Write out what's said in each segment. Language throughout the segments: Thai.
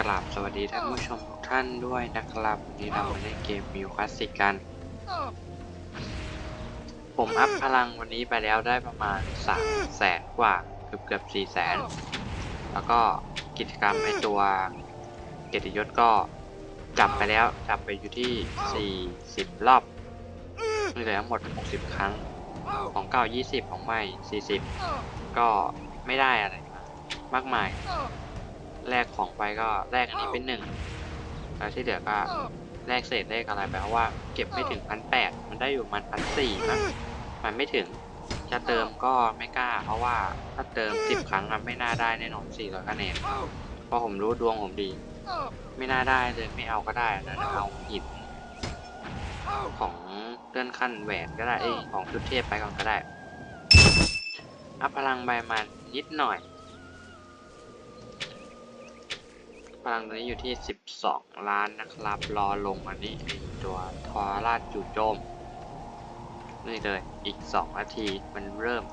กราบสวัสดีท่านผู้ชมทุกท่านด้วยนะครับวันนี้เรามาเล่นเกมมิวคลาสสิกกัน ผมอัพพลังวันนี้ไปแล้วได้ประมาณ3แสนกว่าเกือบเกือบ4แสนแล้วก็กิจกรรมไอตัวเกียรติยศก็จับไปแล้วจับไปอยู่ที่ 40 รอบมีเหลือทั้งหมด 60 ครั้งของเก่า 20 ของใหม่ 40 ก็ไม่ได้อะไรมามากมาย แลกของไปก็แลกอันนี้เป็นหนึ่งแล้วที่เหลือก็แลกเศษเลขอะไรไปเพราะว่าเก็บไม่ถึงพันแปดมันได้อยู่มันพันสี่มั้งมันไม่ถึงจะเติมก็ไม่กล้า เพราะว่าถ้าเติมสิบครั้งอะไม่น่าได้แน่นอนสี่ร้อยคะแนนเพราะผมรู้ดวงผมดี ไม่น่าได้เลยไม่เอาก็ได้นะเอาหินของเลื่อนขั้นแหวนก็ได้เอของชุดเทพไปก่อนก็ได้อัพพลังใบมันนิดหน่อย พลังตอนนี้อยู่ที่ 12 ล้านนะครับ รอลงอันนี้ไอตัวทอราชจู่โจม นี่เลย อีก 2 นาทีมันเริ่ม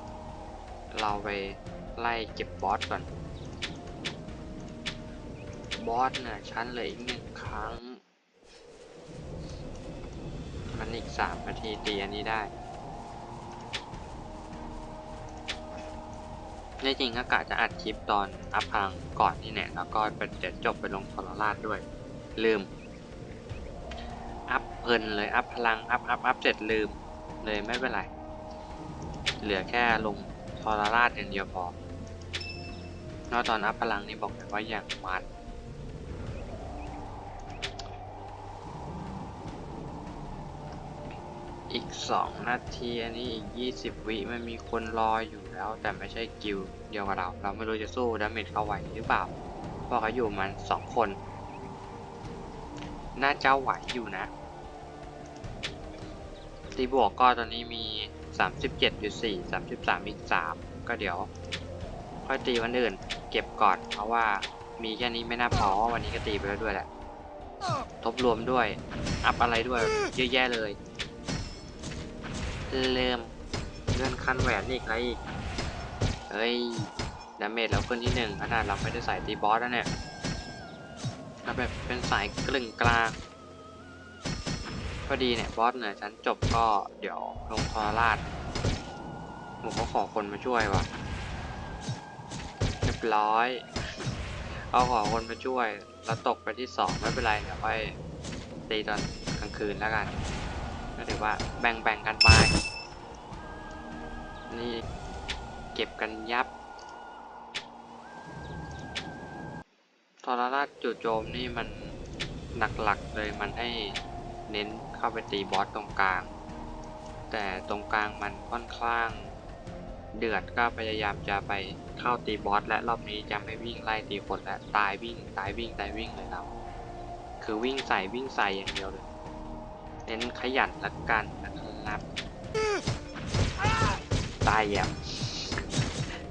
เราไปไล่เก็บบอสก่อน บอสเนี่ยชั้นเลยอีกหนึ่งครั้ง มันอีก 3 นาทีตีอันนี้ได้ ในจริงก็กะจะอัดคลิปตอนอัพพลังก่อนนี่แหละแล้วก็เป็นเดี๋ยวจบไปลงทรราชด้วย ลืม อัพเพลินเลยอัพพลังอัพอัพอัพเสร็จลืม เลยไม่เป็นไร เหลือแค่ลงทรราชอย่างเดียวพอนอกตอนอัพพลังนี่บอกเลยว่าอย่างมัน อีก2นาทีอันนี้อีก20วิมันมีคนรออยู่แล้ว แต่ไม่ใช่กิลด์เดียวกับเรา เราไม่รู้จะสู้ดาเมจเขาไหวหรือเปล่าเพราะเขาอยู่มัน2คน น่าจะไหวอยู่นะตีบวกก็ตอนนี้มี 37อยู่4 33อีก3ก็เดี๋ยว ค่อยตีวันอื่น เก็บก่อน เพราะว่ามีแค่นี้ไม่น่าพอเพราะวันนี้ก็ตีไปแล้วด้วยแหละ ทบรวมด้วย อัพอะไรด้วย เยอะแยะเลย เริ่มเลื่อนขั้นแหวนอีกอะไรอีก เฮ้ย ดาเมจเราขึ้นที่หนึ่งขนาดเราไม่ได้ใส่ตีบอสแล้วเนี่ยเราแบบเป็นสายกลึงกลางพอดีเนี่ยบอสเหนือชั้นจบก็เดี๋ยวลงทรราชผมก็ขอคนมาช่วยว่ะเรียบร้อย เอาขอคนมาช่วยเราตกไปที่สองไม่เป็นไรเดี๋ยวค่อยตีตอนกลางคืนแล้วกัน ก็ถือว่าแบ่งแบ่งกันไปนี่เก็บกันยับทรราชจู่โจมนี่มันหลักๆเลยมันให้เน้นเข้าไปตีบอสตรงกลาง แต่ตรงกลางมันค่อนข้าง เดือดก็พยายามจะไปเข้าตีบอสและรอบนี้จะไม่วิ่งไล่ตีคนและตายวิ่งตายวิ่งตายวิ่งเลยเราคือวิ่งใส่วิ่งใส่อย่างเดียวเลย เน้นขยันละกันนะครับตายแยบ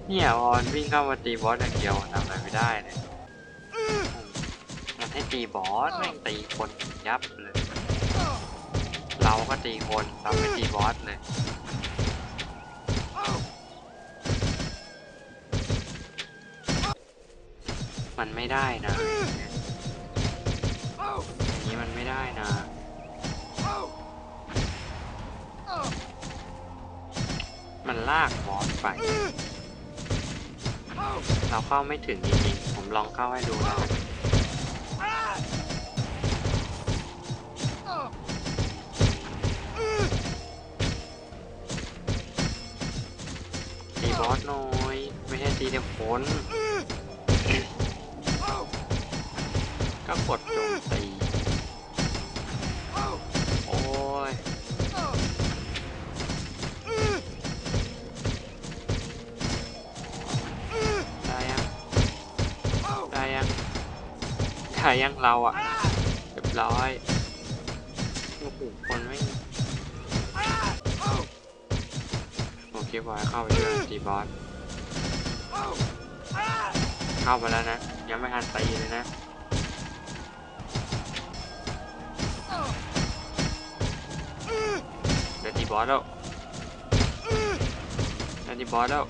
เนี่ยพอนวิ่งเข้ามาตีบอสอย่างเดียวทำอะไรไม่ได้เลยมันให้ตีบอสแม่งตีคนยับเลย เราก็ตีคนเราไม่ตีบอสเลยมันไม่ได้นะนี้มันไม่ได้นะ มันลากบอสไป เราเข้าไม่ถึงจริงๆ ผมลองเข้าให้ดูนะตีบอสหน่อย ไม่ใช่ตีเดียวพ้นก็กดโจมตี ได้ยังเราอะเรียบร้อยโอ้โหคนไม่โอเคบอยเข้าไปช่วยตีบอสเข้ามาแล้วนะ ยังไม่ทันตีเลยนะเดี๋ยวตีบอสแล้วเดี๋ยวตีบอสแล้ว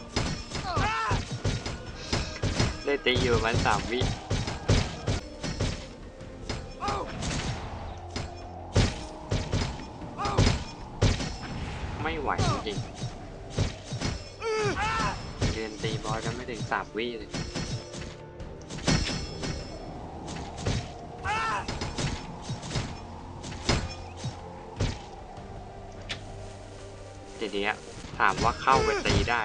ได้ตีอยู่มันสามวิ ไม่ไหวจริงๆยืนตีบอสกันไม่ถึงสามวิเลยทีเนี้ยถามว่าเข้าไปตีได้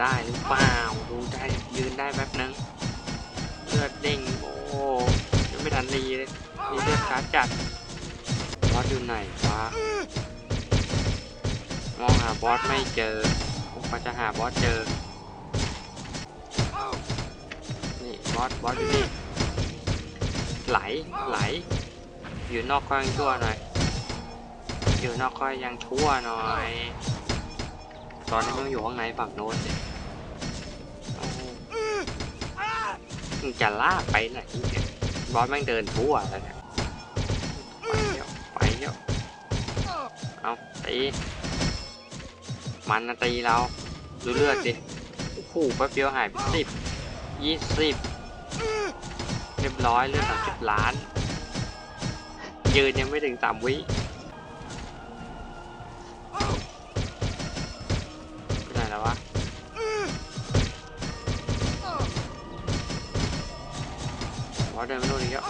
ได้หรือเปล่า ดูได้ยืนได้แป๊บนึงเลือดเด้งโอ้ยังไม่ทันรีเลย มีเลือดช้าจัดบอสอยู่ไหนวะมองหาบอสไม่เจอผมก็จะหาบอสเจอ นี่บอสบอสอยู่นี่ ไหลไหล อยู่นอกก็ยังชั่วหน่อย อยู่นอกก็ยังชั่วหน่อย ตอนนี้มันอยู่ข้างในฝั่งโน้นสิมึงจะลากไปไหนเนี่ยบอสแม่งเดินทั่วแล้วเนี่ย ตีมันนะตีเราดูเลือดดิโอ้โหแป๊บเดียวหายไปสิบยี่สิบเรียบร้อยเลือดสามสิบล้าน ยืนยังไม่ถึงสามวิไปไหนแล้ววะวอเดินไม่รู้อีกแล้ว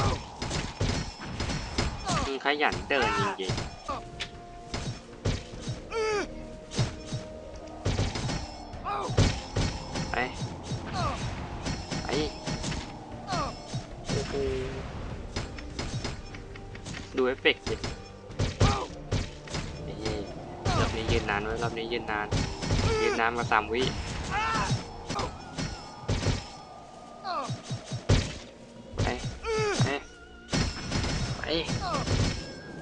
มึงขยันเดินจริงๆ นนานมาสามวิไปไปไป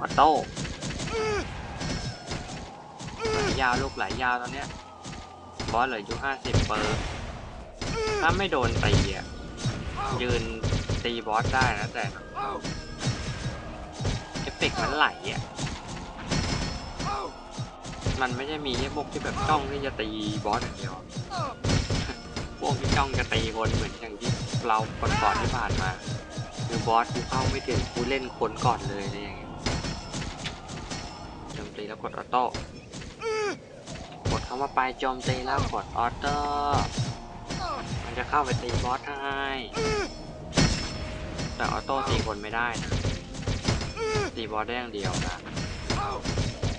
ออโต้ไหลยาวลูกไหลยาวตอนเนี้ยบอสเหลืออยู่ห้าสิบเปอร์ถ้าไม่โดนตีอะยืนตีบอสได้นะแต่เอฟเฟกต์มันไหลอะ มันไม่ใช่มีแค่พวกที่แบบจ้องที่จะตีบอสอย่างเดียว พวกที่จ้องจะตีคนเหมือนอย่างที่เราคนก่อนที่ผ่านมา คือบอสกูเข้าไม่ถึงกูเล่นคนก่อนเลยอะไรอย่างเงี้ยโจมตีแล้วกดออโต้กดคำว่าไปโจมตีแล้วกดออโต้มันจะเข้าไปตีบอสให้แต่ออโต้ตีคนไม่ได้นะตีบอสได้อย่างเดียวนะ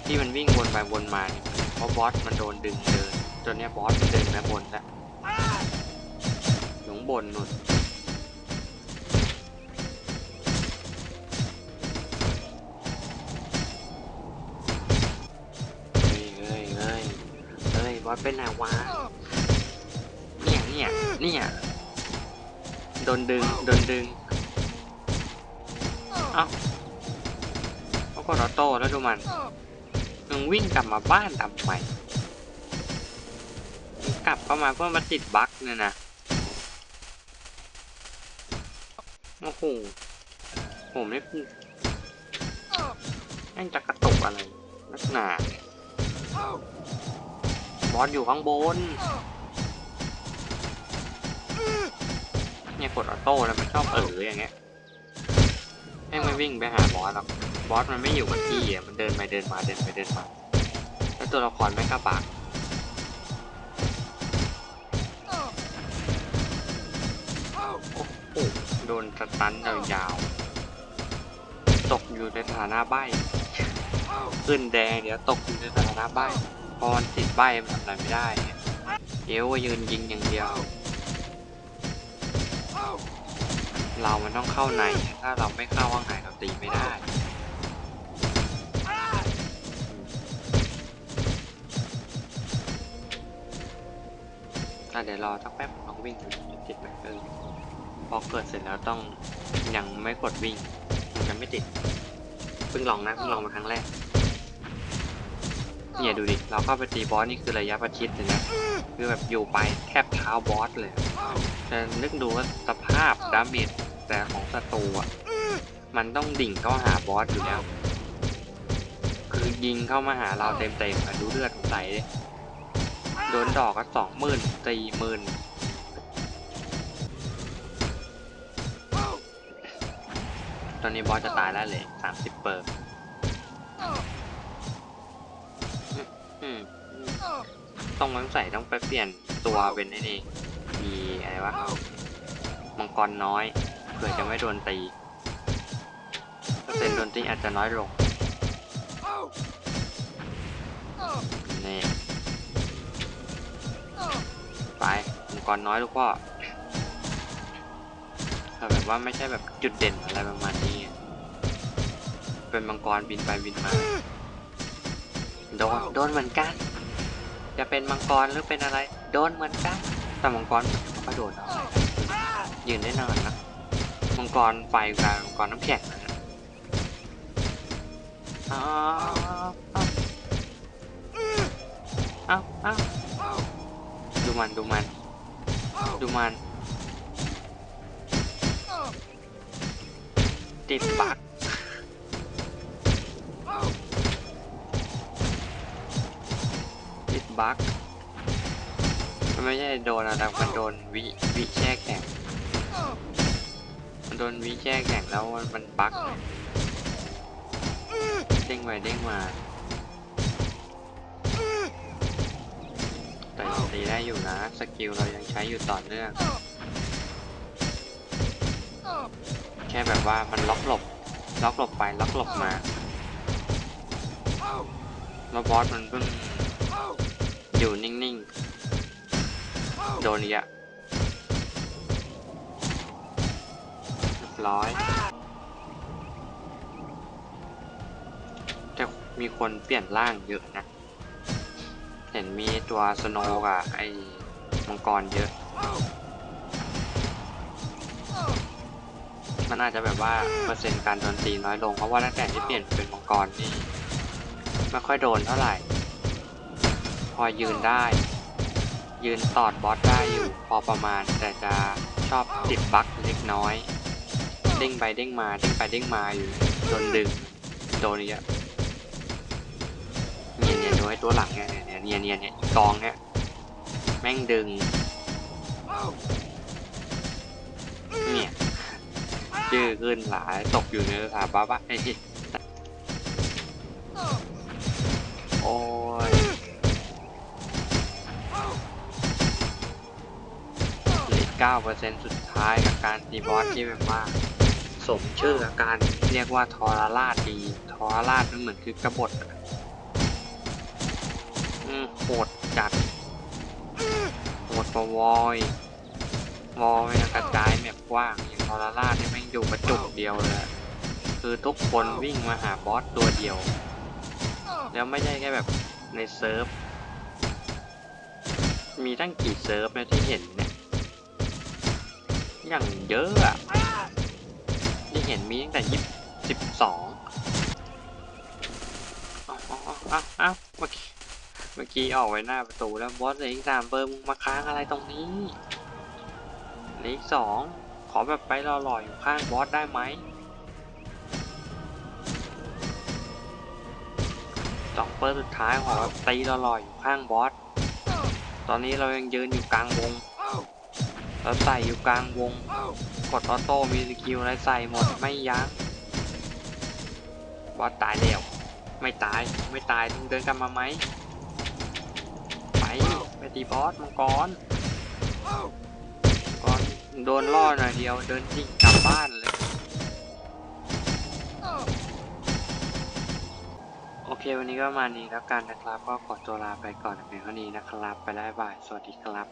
ที่มันวิ่งวนไปวนมาเนี่ยเพราะบอสมันโดนดึงเดินจนเนี้ยบอสเดินไปบนแล้วหลงบนนู่นเฮ้ยเฮ้ยเฮ้ยเฮ้ยบอสเป็นไงวะเนี่ยเนี่ยเนี่ยโดนดึงโดนดึงเอ้าเขากดออโต้แล้วดูมัน มึงวิ่งกลับมาบ้านทำไมมึงกลับเข้ามาเพื่อมาติดบั๊กเนี่ยนะโอ้โหผมนี่แม่งจะกระตุกอะไรนักหนาบอสอยู่ข้างบน เนี่ยกดออโต้แล้วมันชอบเอออย่างเงี้ยแม่งไม่วิ่งไปหาบอสหรอก บอสมันไม่อยู่กับที่อะมันเดินไปเดินมาเดินไปเดินมา แล้วตัวละครแม่งก็บักโอ้โหโดนสตันยาวๆตกอยู่ในสถานะใบ้ขึ้นแดงเดี๋ยวตกอยู่ในสถานะใบ้พอมันติดใบ้มันทำอะไรไม่ได้เนี่ยเอวยืนยิงอย่างเดียว เรามันต้องเข้าใน ถ้าเราไม่เข้าข้างในเราตีไม่ได้ เดี๋ยวรอสักแป๊บลองวิ่งดูจุดติดไหมเออพอเกิดเสร็จแล้วต้องยังไม่กดวิ่งมันจะไม่ติดเพิ่งลองนะเพิ่งลองมาครั้งแรกเนี่ยดูดิเราเข้าไปตีบอสนี่คือระยะประชิดเลยนะคือแบบอยู่ไปแทบเท้าบอสเลยแต่นึกดูว่าสภาพดาเมจแต่ของศัตรูอะมันต้องดิ่งเข้าหาบอสอยู่แล้ว คือยิงเข้ามาหาเราเต็มๆอะดูเลือดไหลเลย โดนดอกก็สองหมื่นสี่หมื่นตอนนี้บอสจะตายแล้วเลยสามสิบเปอร์อืมอืมต้องสงสัยต้องไปเปลี่ยนตัวเป็นไอ้นี่มีอะไรวะมังกรน้อยเผื่อจะไม่โดนตีเปอร์เซ็นต์โดนตีอาจจะน้อยลงนี่ ไปมังกรน้อยลูกพ่อแต่แบบว่าไม่ใช่แบบจุดเด่นอะไรประมาณนี้ เป็นมังกรบินไปบินมา โดน โดนเหมือนกัน จะเป็นมังกรหรือเป็นอะไร โดนเหมือนกัน แต่มังกรไม่ค่อยโดนเท่ายืนได้นานนะ มังกรไฟกับมังกรน้ำแข็งนะอ้าวอ้าวอ้าว ดูมันดูมัน ดูมัน ติดบักติดบักมันไม่ใช่โดนอะไรมันโดนวิวิแช่แข็งมันโดนวิแช่แข็งแล้วมันมันบักเด้งไปเด้งมา ต่ยังตีได้อยู่นะ สกิลเรายังใช้อยู่ต่อเนื่อง แค่แบบว่ามันล็อกหลบ ล็อกหลบไป ล็อกหลบมา แล้วบอสมันเพิ่งอยู่นิ่งๆ โดนอีกอะร้อยแต่มีคนเปลี่ยนร่างเยอะนะ เห็นมีตัวสโนกับไอ้มังกรเยอะ มันอาจจะแบบว่าเปอร์เซ็นต์การโดนตีน้อยลง เพราะว่าตั้งแต่ที่เปลี่ยนเป็นมังกรนี่ไม่ค่อยโดนเท่าไหร่ พอยืนได้ ยืนตอดบอสได้อยู่พอประมาณ แต่จะชอบติดบั๊กเล็กน้อย เด้งไปเด้งมาเด้งไปเด้งมาอยู่โดนดึงโดนเยอะเนี่ยเนี่ยดูไอ้ตัวหลังเนี่ยเนี่ย เนี่ยเนี่ยเนี่ยกองเนี่ยแม่งดึงเนี่ยชื่อขึ้นหลายตกอยู่ในสถาบันไอ้ที่โอ้ยเหลือเก้าเปอร์เซ็นต์สุดท้ายกับการตีบอสที่แบบว่าสมชื่อกับการเรียกว่าทรราชดีทรราชมันเหมือนคือกบฏอะอืม โหดจัดโหดกว่าวอยวอลไม่กระจายแมปกว้างอย่างทอร์ราเนี่ยแม่งอยู่กระจุกเดียวเลยคือทุกคนวิ่งมาหาบอสตัวเดียว แล้วไม่ใช่แค่แบบในเซิร์ฟ มีตั้งกี่เซิร์ฟนี่ยที่เห็นเนี่ยอย่างเยอะอะที่เห็นมีตั้งแต่ยี่สิบสองอาเอาเอาเอาเอาเมื่อกี้ เมื่อกี้ออกไว้หน้าประตูแล้วบอสเลยอีกสามเบอร์มึงมาค้างอะไรตรงนี้เลขสองขอแบบไปรอๆออยู่ข้างบอสได้ไหมสองเปอร์สุดท้ายขอแบบตีรอๆออยู่ข้างบอสตอนนี้เรายังยืนอยู่กลางวงแล้วใส่อยู่กลางวง กดออโต้มีสกิลอะไรใส่หมดไม่ยั้งบอสตายแล้วไม่ตายไม่ตายต้องเดินกลับมาไหม ไปตีบอสมังกรก่อนโดนล่อหน่อยเดียว เดินทิ้งกลับบ้านเลย โอเค วันนี้ก็มานี้แล้วกันนะครับ ก็ขอตัวลาไปก่อนเพียงเท่านี้นะครับ ไปแล้วบาย สวัสดีครับ